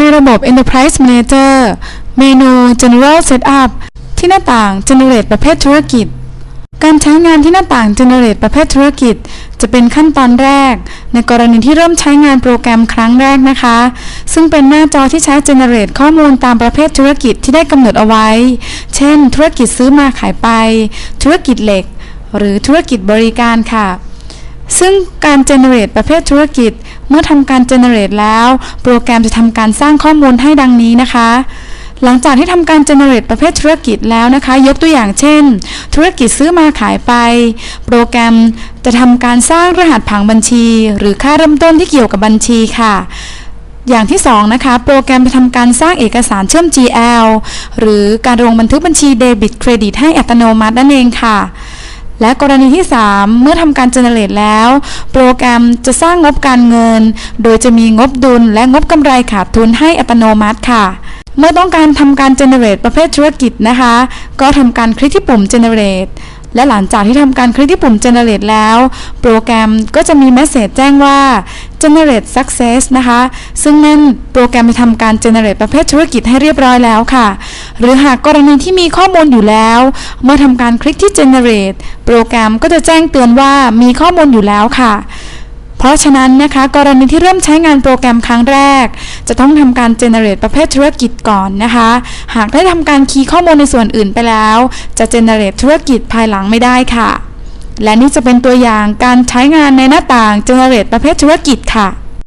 ในระบบ Enterprise Manager เมนู General Setup ที่หน้าต่าง Generate ประเภทธุรกิจ การใช้งานที่หน้าต่าง Generate ประเภทธุรกิจ จะเป็นขั้นตอนแรก ในกรณีที่เริ่มใช้งานโปรแกรมครั้งแรกนะคะ ซึ่งเป็นหน้าจอที่ใช้ Generate ข้อมูลตามประเภทธุรกิจที่ได้กำเนิดเอาไว้ เช่น ธุรกิจซื้อมาขายไป ธุรกิจเหล็ก หรือธุรกิจบริการค่ะ ซึ่งการ generate ประเภทธุรกิจ เมื่อทำการ generate แล้ว โปรแกรมจะทำการสร้างข้อมูลให้ดังนี้นะคะหลังจากที่ทำการ generate ประเภทธุรกิจแล้วนะคะ ยกตัวอย่างเช่น ธุรกิจซื้อมาขายไป โปรแกรมจะทำการสร้างรหัสผังบัญชี หรือค่าเริ่มต้นที่เกี่ยวกับบัญชีค่ะ อย่างที่ 2 นะคะ โปรแกรมจะทำการสร้างเอกสารเชื่อม GL หรือการลงบันทึกบัญชีเดบิตเครดิตให้อัตโนมัตินั่นเองค่ะ และกรณีที่ 3 เมื่อทำการเจเนเรตแล้ว โปรแกรมจะสร้างงบการเงิน โดยจะมีงบดุลและงบกำไรขาดทุนให้อัตโนมัติค่ะ เมื่อต้องการทำการ generate ประเภทธุรกิจนะคะ ก็ทำการคลิกที่ปุ่ม generate และหลังจากที่ทำการคลิกที่ปุ่ม generate แล้ว โปรแกรมก็จะมีเมสเซจแจ้งว่า generate success นะคะ ซึ่งนั่นโปรแกรมจะทำการ generate ประเภทธุรกิจให้เรียบร้อยแล้วค่ะ หรือหากกรณีที่มีข้อมูลอยู่แล้ว เมื่อทำการคลิกที่ generate โปรแกรมก็จะแจ้งเตือนว่ามีข้อมูลอยู่แล้วค่ะเพราะฉะนั้นนะคะกรณีที่เริ่มใช้งานโปรแกรมครั้งแรก จะต้องทำการ generate ประเภทธุรกิจก่อนนะคะ หากได้ทำการคีย์ข้อมูลในส่วนอื่นไปแล้ว จะ generate ธุรกิจภายหลังไม่ได้ค่ะ และนี่จะเป็นตัวอย่างการใช้งานในหน้าต่าง generate ประเภทธุรกิจค่ะ